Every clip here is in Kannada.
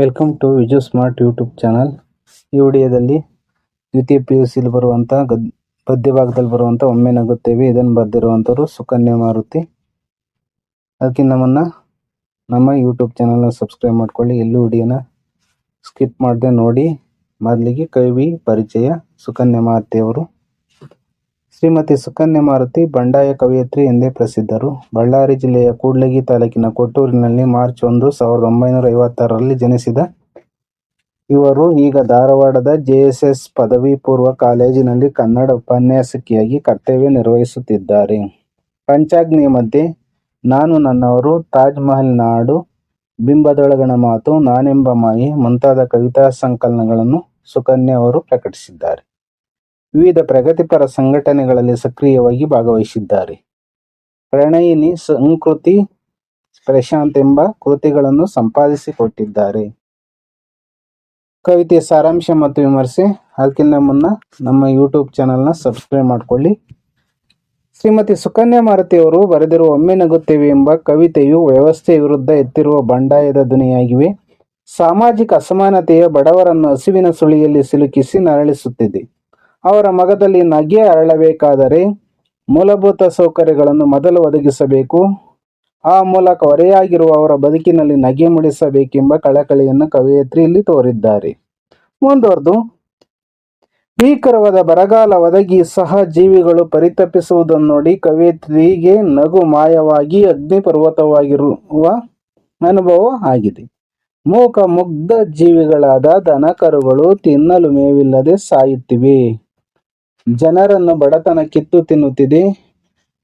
Welcome to Viju smart YouTube channel. ಈ ವಿಡಿಯೋದಲ್ಲಿ ದ್ವಿತೀಯ ಪಿ ಯು ಸಿಲಿ ಬರುವಂಥ ಗದ್ ಪದ್ಯ ಭಾಗದಲ್ಲಿ ಬರುವಂಥ ಒಮ್ಮೆ ನಗುತ್ತೇವೆ. ಇದನ್ನು ಬರೆದಿರುವಂಥವ್ರು ಸುಕನ್ಯಾ ಮಾರುತಿ. ಅದಕ್ಕೆ ನಮ್ಮನ್ನು, ನಮ್ಮ ಯೂಟ್ಯೂಬ್ ಚಾನಲ್ನ ಸಬ್ಸ್ಕ್ರೈಬ್ ಮಾಡ್ಕೊಳ್ಳಿ. ಎಲ್ಲೂ ವಿಡಿಯೋನ ಸ್ಕಿಪ್ ಮಾಡದೆ ನೋಡಿ. ಮೊದಲಿಗೆ ಕವಿ ಪರಿಚಯ ಸುಕನ್ಯಾ ಮಾರುತಿ ಅವರು. ಶ್ರೀಮತಿ ಸುಕನ್ಯಾ ಮಾರುತಿ, ಬಂಡಾಯ ಕವಿಯತ್ರಿ ಎಂದೇ ಪ್ರಸಿದ್ಧರು. ಬಳ್ಳಾರಿ ಜಿಲ್ಲೆಯ ಕೂಡ್ಲಗಿ ತಾಲೂಕಿನ ಕೊಟ್ಟೂರಿನಲ್ಲಿ ಮಾರ್ಚ್ ಒಂದು, ಸಾವಿರದ ಒಂಬೈನೂರ ಐವತ್ತಾರರಲ್ಲಿ ಜನಿಸಿದ ಇವರು ಈಗ ಧಾರವಾಡದ ಜೆಎಸ್ಎಸ್ ಪದವಿ ಪೂರ್ವ ಕಾಲೇಜಿನಲ್ಲಿ ಕನ್ನಡ ಉಪನ್ಯಾಸಕಿಯಾಗಿ ಕರ್ತವ್ಯ ನಿರ್ವಹಿಸುತ್ತಿದ್ದಾರೆ. ಪಂಚಾಗ್ನಿಯ ಮಧ್ಯೆ, ನಾನು ನನ್ನವರು ತಾಜ್ ಮಹಲ್ ನಾಡು ಬಿಂಬದೊಳಗಣ ಮಾತು ನಾನೆಂಬ ಮಾಯಿ ಮುಂತಾದ ಕವಿತಾ ಸಂಕಲನಗಳನ್ನು ಸುಕನ್ಯಾ ಅವರು ಪ್ರಕಟಿಸಿದ್ದಾರೆ. ವಿವಿಧ ಪ್ರಗತಿಪರ ಸಂಘಟನೆಗಳಲ್ಲಿ ಸಕ್ರಿಯವಾಗಿ ಭಾಗವಹಿಸಿದ್ದಾರೆ. ಪ್ರಣಯಿನಿ ಸಂಕೃತಿ ಪ್ರಶಾಂತ್ ಎಂಬ ಕೃತಿಗಳನ್ನು ಸಂಪಾದಿಸಿಕೊಟ್ಟಿದ್ದಾರೆ. ಕವಿತೆಯ ಸಾರಾಂಶ ಮತ್ತು ವಿಮರ್ಶೆ ಅದಕ್ಕಿಂತ ಮುನ್ನ ನಮ್ಮ ಯೂಟ್ಯೂಬ್ ಚಾನಲ್ನ ಸಬ್ಸ್ಕ್ರೈಬ್ ಮಾಡಿಕೊಳ್ಳಿ. ಶ್ರೀಮತಿ ಸುಕನ್ಯಾ ಮಾರುತಿ ಅವರು ಬರೆದಿರುವ ಒಮ್ಮೆ ನಗುತ್ತೇವೆ ಎಂಬ ಕವಿತೆಯು ವ್ಯವಸ್ಥೆ ವಿರುದ್ಧ ಎತ್ತಿರುವ ಬಂಡಾಯದ ಧ್ವನಿಯಾಗಿವೆ. ಸಾಮಾಜಿಕ ಅಸಮಾನತೆಯ ಬಡವರನ್ನು ಹಸಿವಿನ ಸುಳಿಯಲ್ಲಿ ಸಿಲುಕಿಸಿ ನರಳಿಸುತ್ತಿದೆ. ಅವರ ಮಗದಲ್ಲಿ ನಗೆ ಅರಳಬೇಕಾದರೆ ಮೂಲಭೂತ ಸೌಕರ್ಯಗಳನ್ನು ಮೊದಲು ಒದಗಿಸಬೇಕು. ಆ ಮೂಲಕ ಹೊರೆಯಾಗಿರುವ ಅವರ ಬದುಕಿನಲ್ಲಿ ನಗೆ ಮೂಡಿಸಬೇಕೆಂಬ ಕಳಕಳಿಯನ್ನು ಕವಯತ್ರಿ ಇಲ್ಲಿ ತೋರಿದ್ದಾರೆ. ಮುಂದುವರೆದು ಭೀಕರವಾದ ಬರಗಾಲ ಒದಗಿ ಸಹ ಜೀವಿಗಳು ಪರಿತಪಿಸುವುದನ್ನು ನೋಡಿ ಕವಯತ್ರಿಗೆ ನಗು ಮಾಯವಾಗಿ ಅಗ್ನಿ ಪರ್ವತವಾಗಿರುವ ಅನುಭವ ಆಗಿದೆ. ಮೂಕ ಮುಗ್ಧ ಜೀವಿಗಳಾದ ದನಕರುಗಳು ತಿನ್ನಲು ಮೇವಿಲ್ಲದೆ ಸಾಯುತ್ತಿವೆ. ಜನರನ್ನು ಬಡತನ ಕಿತ್ತು ತಿನ್ನುತ್ತಿದೆ.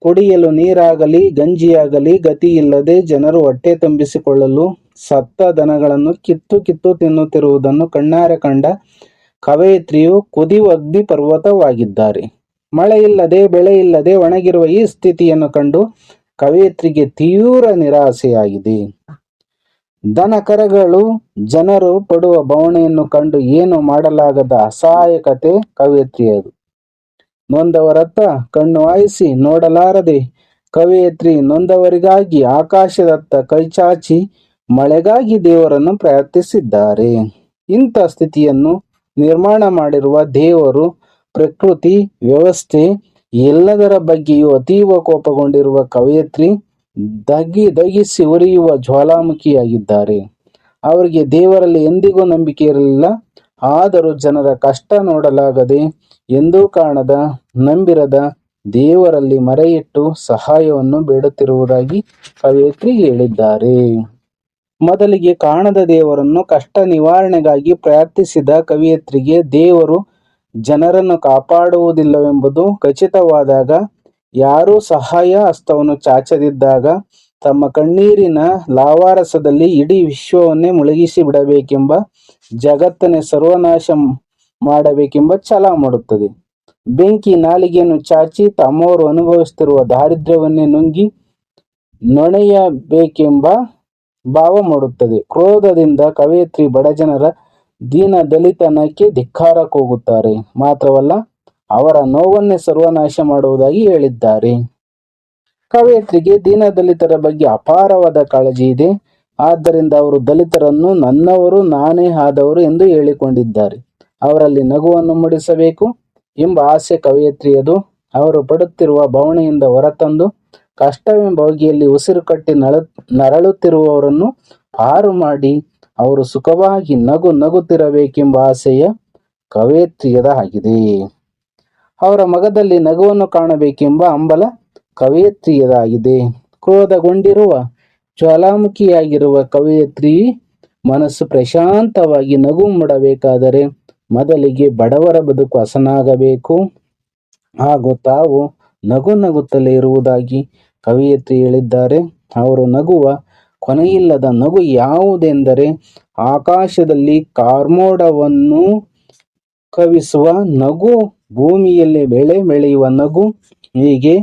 ಕುಡಿಯಲು ನೀರಾಗಲಿ, ಗಂಜಿಯಾಗಲಿ ಗತಿಯಿಲ್ಲದೆ ಜನರು ಹೊಟ್ಟೆ ತುಂಬಿಸಿಕೊಳ್ಳಲು ಸತ್ತ ದನಗಳನ್ನು ಕಿತ್ತು ಕಿತ್ತು ತಿನ್ನುತ್ತಿರುವುದನ್ನು ಕಣ್ಣಾರೆ ಕಂಡ ಕವಯತ್ರಿಯು ಕುದಿಯುವ ಅಗ್ನಿ ಪರ್ವತವಾಗಿದ್ದಾರೆ. ಮಳೆ ಇಲ್ಲದೆ ಬೆಳೆ ಇಲ್ಲದೆ ಒಣಗಿರುವ ಈ ಸ್ಥಿತಿಯನ್ನು ಕಂಡು ಕವಯತ್ರಿಗೆ ತೀವ್ರ ನಿರಾಸೆಯಾಗಿದೆ. ದನ ಕರಗಳು, ಜನರು ಪಡುವ ಬವಣೆಯನ್ನು ಕಂಡು ಏನು ಮಾಡಲಾಗದ ಅಸಹಾಯಕತೆ ಕವಯತ್ರಿಯದು. ನೊಂದವರತ್ತ ಕಣ್ಣು ಆಯಿಸಿ ನೋಡಲಾರದೆ ಕವಯತ್ರಿ ನೊಂದವರಿಗಾಗಿ ಆಕಾಶದತ್ತ ಕೈಚಾಚಿ ಮಳೆಗಾಗಿ ದೇವರನ್ನು ಪ್ರಯತ್ನಿಸಿದ್ದಾರೆ ಇಂಥ ಸ್ಥಿತಿಯನ್ನು ನಿರ್ಮಾಣ ಮಾಡಿರುವ ದೇವರು ಪ್ರಕೃತಿ ವ್ಯವಸ್ಥೆ ಎಲ್ಲದರ ಬಗ್ಗೆಯೂ ಅತೀವ ಕೋಪಗೊಂಡಿರುವ ಕವಯತ್ರಿ ದಗಿ ದಗಿಸಿ ಉರಿಯುವ ಜ್ವಾಲಾಮುಖಿಯಾಗಿದ್ದಾರೆ. ಅವರಿಗೆ ದೇವರಲ್ಲಿ ಎಂದಿಗೂ ನಂಬಿಕೆ ಇರಲಿಲ್ಲ. ಆದರೂ ಜನರ ಕಷ್ಟ ನೋಡಲಾಗದೆ ಎಂದೂ ಕಾಣದ, ನಂಬಿರದ ದೇವರಲ್ಲಿ ಮರೆಯಿಟ್ಟು ಸಹಾಯವನ್ನು ಬೇಡುತ್ತಿರುವುದಾಗಿ ಕವಯತ್ರಿ ಹೇಳಿದ್ದಾರೆ. ಮೊದಲಿಗೆ ಕಾಣದ ದೇವರನ್ನು ಕಷ್ಟ ನಿವಾರಣೆಗಾಗಿ ಪ್ರಾರ್ಥಿಸಿದ ಕವಿಯತ್ರಿಗೆ ದೇವರು ಜನರನ್ನು ಕಾಪಾಡುವುದಿಲ್ಲವೆಂಬುದು ಖಚಿತವಾದಾಗ, ಯಾರೂ ಸಹಾಯ ಹಸ್ತವನ್ನು ಚಾಚದಿದ್ದಾಗ ತಮ್ಮ ಕಣ್ಣೀರಿನ ಲಾವಾರಸದಲ್ಲಿ ಇಡೀ ವಿಶ್ವವನ್ನೇ ಮುಳುಗಿಸಿ ಬಿಡಬೇಕೆಂಬ ಜಗತ್ತನ್ನೇ ಸರ್ವನಾಶ ಮಾಡಬೇಕೆಂಬ ಛಲ ಮಾಡುತ್ತದೆ. ಬೆಂಕಿ ನಾಲಿಗೆಯನ್ನು ಚಾಚಿ ತಮ್ಮವರು ಅನುಭವಿಸುತ್ತಿರುವ ದಾರಿದ್ರ್ಯವನ್ನೇ ನುಂಗಿ ನೊಣೆಯಬೇಕೆಂಬ ಭಾವ ಮಾಡುತ್ತದೆ. ಕ್ರೋಧದಿಂದ ಕವಯತ್ರಿ ಬಡಜನರ ದೀನ ದಲಿತನಕ್ಕೆ ಧಿಕ್ಕಾರ ಕೂಗುತ್ತಾರೆ. ಮಾತ್ರವಲ್ಲ, ಅವರ ನೋವನ್ನೇ ಸರ್ವನಾಶ ಮಾಡುವುದಾಗಿ ಹೇಳಿದ್ದಾರೆ. ಕವಯತ್ರಿಗೆ ದೀನ ದಲಿತರ ಬಗ್ಗೆ ಅಪಾರವಾದ ಕಾಳಜಿ ಇದೆ. ಆದ್ದರಿಂದ ಅವರು ದಲಿತರನ್ನು ನನ್ನವರು, ನಾನೇ ಆದವರು ಎಂದು ಹೇಳಿಕೊಂಡಿದ್ದಾರೆ. ಅವರಲ್ಲಿ ನಗುವನ್ನು ಮೂಡಿಸಬೇಕು ಎಂಬ ಆಸೆ ಕವಯತ್ರಿಯದು. ಅವರು ಪಡುತ್ತಿರುವ ಬವಣೆಯಿಂದ ಹೊರತಂದು ಕಷ್ಟವೆಂಬ ಬಗೆಯಲ್ಲಿ ಉಸಿರು ಕಟ್ಟಿ ನಳ, ನರಳುತ್ತಿರುವವರನ್ನು ಪಾರು ಮಾಡಿ ಅವರು ಸುಖವಾಗಿ ನಗು ನಗುತ್ತಿರಬೇಕೆಂಬ ಆಸೆಯ ಕವಯತ್ರಿಯದ ಆಗಿದೆ ಅವರ ಮಗದಲ್ಲಿ ನಗುವನ್ನು ಕಾಣಬೇಕೆಂಬ ಹಂಬಲ ಕವಯತ್ರಿಯದಾಗಿದೆ. ಕ್ರೋಧಗೊಂಡಿರುವ ಜ್ವಾಲಾಮುಖಿಯಾಗಿರುವ ಕವಯತ್ರಿ ಮನಸ್ಸು ಪ್ರಶಾಂತವಾಗಿ ನಗು ಮೂಡಬೇಕಾದರೆ ಮೊದಲಿಗೆ ಬಡವರ ಬದುಕು ಹಸನಾಗಬೇಕು. ಹಾಗೂ ತಾವು ನಗು ನಗುತ್ತಲೇ ಇರುವುದಾಗಿ ಕವಿಯತ್ರಿ ಹೇಳಿದ್ದಾರೆ. ಅವರು ನಗುವ ಕೊನೆಯಿಲ್ಲದ ನಗು ಯಾವುದೆಂದರೆ ಆಕಾಶದಲ್ಲಿ ಕಾರ್ಮೋಡವನ್ನು ಕವಿಸುವ ನಗು, ಭೂಮಿಯಲ್ಲಿ ಬೆಳೆ ಬೆಳೆಯುವ ನಗು. ಹೀಗೆ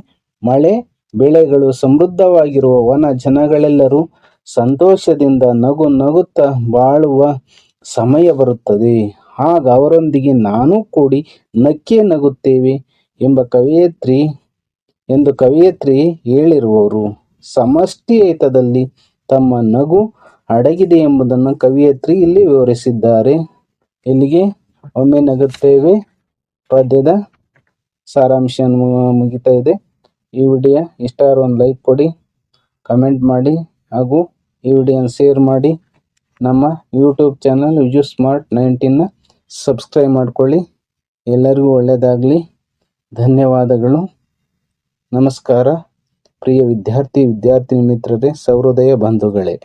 ಮಳೆ, ಬೆಳೆಗಳು ಸಮೃದ್ಧವಾಗಿರುವ ವನ ಜನಗಳೆಲ್ಲರೂ ಸಂತೋಷದಿಂದ ನಗು ನಗುತ್ತಾ ಬಾಳುವ ಸಮಯ ಬರುತ್ತದೆ. ಆಗ ಅವರೊಂದಿಗೆ ನಾನೂ ಕೂಡಿ ನಕ್ಕೇ ನಗುತ್ತೇವೆ ಎಂಬ ಕವಿಯತ್ರಿ ಎಂದು ಕವಿಯತ್ರಿ ಹೇಳಿರುವವರು. ಸಮಷ್ಟಿ ಏತದಲ್ಲಿ ತಮ್ಮ ನಗು ಅಡಗಿದೆ ಎಂಬುದನ್ನು ಕವಿಯತ್ರಿ ಇಲ್ಲಿ ವಿವರಿಸಿದ್ದಾರೆ. ಇಲ್ಲಿಗೆ ಒಮ್ಮೆ ನಗುತ್ತೇವೆ. ಪದ್ಯದ ಸಾರಾಂಶ ಮುಗಿತಾ ಇದೆ. ಈ ವಿಡಿಯೋ ಇಷ್ಟ ಆದ್ರೆ ಒಂದು ಲೈಕ್ ಕೊಡಿ ಕಮೆಂಟ್ ಮಾಡಿ, ಹಾಗೂ ಈ ವಿಡಿಯೋನ ಶೇರ್ ಮಾಡಿ. ನಮ್ಮ ಯೂಟ್ಯೂಬ್ ಚಾನಲ್ ವಿಜು ಸ್ಮಾರ್ಟ್ ನೈನ್ಟೀನ್ನ ಸಬ್ಸ್ಕ್ರೈಬ್ ಮಾಡ್ಕೊಳ್ಳಿ. ಎಲ್ಲರಿಗೂ ಒಳ್ಳೆಯದಾಗಲಿ ಧನ್ಯವಾದಗಳು. ನಮಸ್ಕಾರ. ಪ್ರಿಯ ವಿದ್ಯಾರ್ಥಿ, ವಿದ್ಯಾರ್ಥಿನಿ ಮಿತ್ರರೇ, ಸಹೃದಯ ಬಂಧುಗಳೇ.